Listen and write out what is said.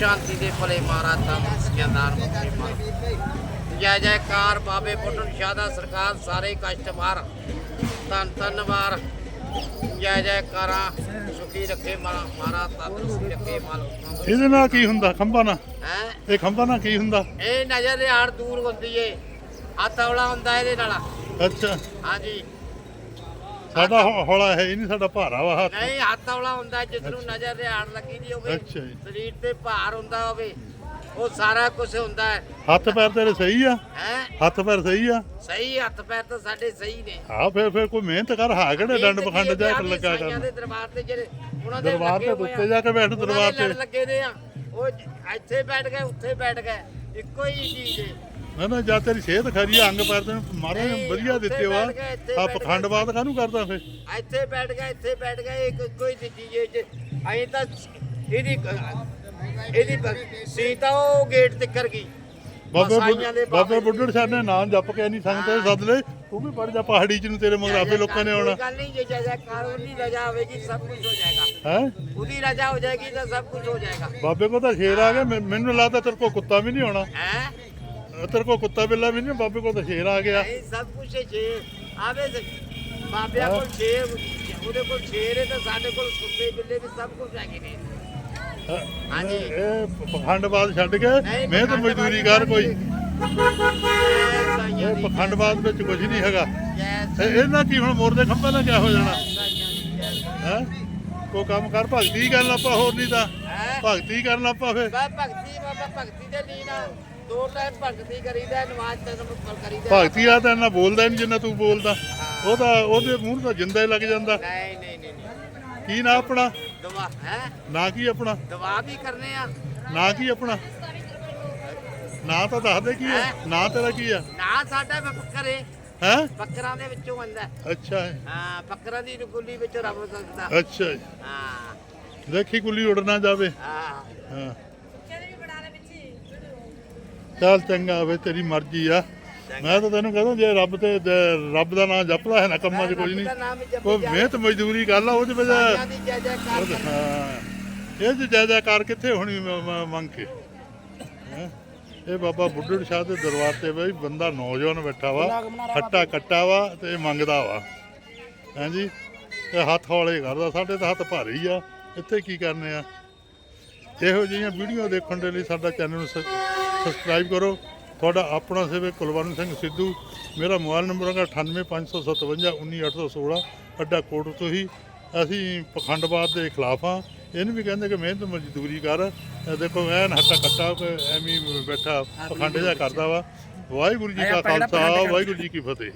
ਸ਼ਾਂਤੀ ਦੇ ਭਲੇ ਮਾਰਾ ਤੰਦਰੁਸਤੀਆਂ ਦਾਨ ਮੁਕਤੀ ਮਾਰ ਜੈ ਜੈਕਾਰ ਬਾਬੇ ਬੁੱਢਨ ਸ਼ਾਹ ਦਾ ਸਰਕਾਰ ਸਾਰੇ ਕਸ਼ਟਮਾਰ ਧੰਨ ਧੰਨਵਾਰ। ਜੈ ਜੈਕਾਰਾਂ ਸੁਖੀ ਰੱਖੇ ਮਾਰਾ ਮਾਰਾ ਤੰਦਰੁਸਤੀ ਰੱਖੇ ਮਾਲ ਇਹਦੇ ਨਾਲ ਕੀ ਹੁੰਦਾ? ਖੰਭਾ ਨਾਲ? ਹੈ? ਇਹ ਖੰਭਾ ਨਾਲ ਕੀ ਹੁੰਦਾ? ਇਹ ਨਜ਼ਰ ਦੇ ਹਾੜ ਦੂਰ ਹੁੰਦੀ ਏ। ਹੱਥ ਹੌਲਾ ਹੁੰਦਾ ਇਹਦੇ ਨਾਲ। ਅੱਛਾ। ਹਾਂਜੀ। ਸਾਡਾ ਹੌ- ਹੌਲਾ ਹੈ ਹੀ ਨਹੀਂ ਸਾਡਾ ਭਾਰਾ ਵਾ ਹੱਥ। ਨਹੀਂ ਹੱਥ ਹੌਲਾ ਹੁੰਦਾ ਜਿਸ ਨੂੰ ਨਜ਼ਰ ਦੇ ਹਾੜ ਲੱਗੀ ਦੀ ਹੋਵੇ ਅੱਛਾ ਜੀ। ਸਰੀਰ ਤੇ ਭਾਰ ਹੁੰਦਾ ਹੋਵੇ ਉਹ ਸਾਰਾ ਕੁਝ ਹੁੰਦਾ ਹੈ। ਹੱਥ ਪੈਰ ਤੇਰੇ ਸਹੀ ਆ? ਹੈ? ਹੱਥ ਪੈਰ ਸਹੀ ਆ? ਸਹੀ ਹੱਥ ਪੈਰ ਤਾਂ ਸਾਡੇ ਸਹੀ ਨੇ। ਆ ਫਿਰ ਫਿਰ ਕੋਈ ਮਿਹਨਤ ਕਰ ਹਾ ਕਿਹੜੇ ਡੰਡ ਇਹ ਪਖੰਡ ਜਾ ਕੇ ਲੱਗਾ ਕਰ ਦੇ ਦਰਬਾਰ ਤੇ ਜਿਹੜੇ ਉਹਨਾਂ ਦੇ ਦਰਬਾਰ ਲੱਗੇ ਤੇ ਆ। ਉੱਤੇ ਜਾ ਕੇ ਬੈਠ ਉਹਨਾਂ ਦਰਬਾਰ ਲੜ ਤੇ। ਲੱਗੇ ਦੇ ਆ। ਉਹ ਜ- ਇੱਥੇ ਬੈਠ ਗਏ ਉੱਥੇ ਬੈਠ ਗਏ। ਇੱਕੋ ਹੀ ਚੀਜ਼ ਹੈ। ਨਾ ਜਾਂ ਤੇਰੀ ਸਿਹਤ ਖਰੀ ਆ ਅੰਗ ਪੈਰ ਤੈਨੂੰ ਨੇ ਨਹੀਂ, ਵਧੀਆ ਦਿੱਤੇ ਵਾ ਆ। ਪਖੰਡਵਾਦ ਕਾਹਨੂੰ ਕਰਦਾ ਫੇ ਇੱਥੇ ਬੈਠ ਗਏ ਇੱਥੇ ਬੈਠ ਗਏ ਇੱਕ ਹੀ ਚੀਜ਼ ਹੈ ਜੇ ਅਸੀਂ ਤਾਂ ਇਹਦੀ ਇਹਦੀ ਸੀ ਤਾਂ ਉਹ ਗੇਟ ਤੇ ਕਰ ਗਈ। ਬਾਬੇ ਸਾਈਆਂ ਦੇ ਬੁੱਢ- ਬਾਬੇ ਬੁੱਢੜ ਸਾਹਿਬ ਨੇ ਨਾਮ ਜਪ ਕੇ ਨਹੀਂ ਸੰਗਤ ਸੱਦ ਲੈ ਤੂੰ ਵੀ ਪੜ ਜਾ ਪਹਾੜੀ ਚ ਨੂੰ ਤੇਰੇ ਮਗਰ ਆਪੇ ਲੋਕਾਂ ਨੇ ਆਉਣਾ। ਕੋਈ ਗੱਲ ਨਹੀਂ ਜੇ ਜੈ ਕਾਨੂੰਨ ਰਜਾ ਹੋਵੇਗੀ ਸਭ ਕੁਝ ਹੋ ਜਾਏਗਾ। ਹੈ? ਉਹਦੀ ਰਜਾ ਹੋ ਜਾਏਗੀ ਤਾਂ ਸਭ ਕੁਝ ਹੋ ਜਾਏਗਾ। ਬਾਬੇ ਕੋ ਤਾਂ ਸ਼ੇਰ ਆ ਗਿਆ ਮੈਂ- ਮੈਨੂੰ ਲੱਗਦਾ ਤੇਰੇ ਕੋ ਕੁੱਤਾ ਵੀ ਨਹੀਂ ਆਉਣਾ ਹੈ? ਤੇਰੇ ਕੋ ਕੁੱਤਾ ਬਿੱਲਾ ਵੀ ਨਹੀਂ ਬਾਬੇ ਕੋ ਤਾਂ ਸ਼ੇਰ ਆ ਗਿਆ। ਨਹੀਂ ਸਭ ਕੁਝ ਹੈ ਛੇ ਆਵੇ ਬਾਬਿਆਂ ਕੋਲ ਛੇ ਉਹਦੇ ਕੋਲ ਛੇ ਨੇ ਤਾਂ ਸਾਡੇ ਕੋਲ ਸੁੱਤੇ ਬਿੱਲੇ ਵੀ ਸਭ ਕੁਝ ਹੈਗੇ ਨੇ। ਹਾਂਜੀ। ਇਹ ਪਖੰਡਵਾਦ ਛੱਡ ਕੇ ਨਹੀਂ, ਮਿਹਨਤ ਪਖੰਡਵਾਦ ਮਜ਼ਦੂਰੀ ਕਰ ਕੋਈ। ਇਹ ਦੀ ਪਖੰਡਵਾਦ ਵਿੱਚ ਕੁਝ ਨਹੀਂ ਹੈਗਾ। ਜੈ ਇਹ- ਇਹਨਾਂ ਕੀ ਹੁਣ ਮੋਰ ਦੇ ਖੰਭੇ ਨਾਲ ਕਿਆ ਹੋ ਜਾਣਾ? ਸਾਈਆਂ ਦੀ ਜੈ ਹੈ ਕੋ ਕੰਮ ਕਰ ਭਗਤੀ ਕਰਨ ਆਪਾਂ ਹੋਰ ਨਹੀਂ ਤਾਂ। ਹੈ? ਭਗਤੀ ਕਰਨ ਆਪਾਂ ਫੇ ਬਾ ਭਗਤੀ ਬਾਬਾ ਭਗਤੀ ਦੇ ਲਈ ਨਾ ਦੋ ਟਾਈਮ ਭਗਤੀ ਕਰੀਦਾ ਨਮਾਜ਼ ਤੇ ਨਮਸਕਾਰ ਕਰੀਦਾ। ਭਗਤੀ ਆ ਤਾਂ ਇੰਨਾ ਬੋਲਦਾ ਨਹੀਂ ਜਿੰਨਾ ਤੂੰ ਬੋਲਦਾ। ਉਹ ਤਾਂ ਉਹਦੇ ਮੂੰਹ ਤਾਂ ਜਿੰਦਾ ਹੀ ਲੱਗ ਜਾਂਦਾ। ਨਹੀਂ ਨਹੀਂ ਨਹੀਂ ਨਹੀਂ। ਕੀ ਨਾ ਆਪਣਾ? ਦਵਾ ਹੈ? ਨਾ ਕੀ ਆਪਣਾ? ਦਵਾ ਵੀ ਕਰਨੇ ਆ? ਨਾ ਕੀ ਆਪਣਾ? ਨਾ ਤਾਂ ਦੱਸ ਦੇ ਕੀ ਹੈ? ਨਾ ਤੇਰਾ ਕੀ ਆ? ਨਾ ਸਾਡਾ ਬੱਕਰੇ। ਹੈ? ਬੱਕਰਾਂ ਦੇ ਵਿੱਚੋਂ ਆਂਦਾ ਅੱਛਾ ਹੈ, ਹਾਂ ਬੱਕਰਾਂ ਦੀ ਰੁਗੁਲੀ ਵਿੱਚ ਰੱਬ ਸਕਦਾ ਅੱਛਾ ਜੀ। ਹਾਂ। ਦੇਖੀ ਕੁੱਲੀ ਉੜ ਨਾ ਜਾਵੇ। ਹਾਂ। ਹਾਂ। ਚੱਲ ਚੰਗਾ ਹੋਵੇ ਤੇਰੀ ਮਰਜ਼ੀ ਆ। ਮੈਂ ਤਾਂ ਤੈਨੂੰ ਕਹਿੰਦਾ ਜੇ ਰੱਬ ਤੇ ਰੱਬ ਦਾ ਨਾਮ ਜਪਦਾ ਹੈ ਨਾ ਕੰਮਾਂ 'ਚ ਕੁਝ ਨਹੀਂ। ਕੋਈ। ਮਿਹਨਤ ਮਜ਼ਦੂਰੀ ਕਰ ਲਾ ਉਹਦੇ ਵਿੱਚ ਸਾਈਆਂ ਦੀ ਜੈ ਉਹਦੇ- ਕਰ ਹਾਂ। ਇਹ ਕਿੱਥੇ ਹੋਣੀ ਮ- ਮ- ਮੰਗ ਕੇ? ਹੈਂ? ਇਹ ਬਾਬਾ ਬੁੱਢੜ ਸ਼ਾਹ ਦੇ ਦਰਬਾਰ ਤੇ ਬਈ ਬੰਦਾ ਨੌਜਵਾਨ ਬੈਠਾ ਵਾ ਹੱਟਾ ਕੱਟਾ ਵਾ ਤੇ ਇਹ ਮੰਗਦਾ ਵਾ। ਹਾਂਜੀ ਤੇ ਹੱਥ ਹੌਲੇ ਕਰਦਾ ਸਾਡੇ ਤਾਂ ਹੱਥ ਭਾਰੇ ਹੀ ਆ। ਇੱਥੇ ਕੀ ਕਰਨੇ ਆ? ਇਹੋ ਜਿਹੀਆਂ ਵੀਡੀਓ ਦੇਖਣ ਦੇ ਲਈ ਸਾਡਾ ਚੈਨਲ ਨੂੰ ਸਬ- ਸਬਸਕ੍ਰਾਈਬ ਕਰੋ। ਤੁਹਾਡਾ ਆਪਣਾ ਸੇਵਕ ਕੁਲਵੰਤ ਸਿੰਘ ਸਿੱਧੂ ਮੇਰਾ ਮੋਬਾਈਲ ਨੰਬਰ ਹੈਗਾ 9855719816 ਅੱਡਾ ਕੋਟ ਤੋਂ ਹੀ ਅਸੀਂ ਪਖੰਡਵਾਦ ਦੇ ਖਿਲਾਫ ਆ ਇਹਨੂੰ ਵੀ ਕਹਿੰਦੇ ਕਿ ਮਿਹਨਤ ਮਜ਼ਦੂਰੀ ਕਰ। ਦੇਖੋ ਐਨ ਹੱਟਾ ਕੱਟਾ ਐਵੇਂ ਬੈਠਾ ਪਖੰਡ ਜਿਹਾ ਕਰਦਾ ਵਾ। ਵਾਹਿਗੁਰੂ ਜੀ ਕਾ ਖਾਲਸਾ ਵਾਹਿਗੁਰੂ ਜੀ ਕੀ ਫਤਿਹ।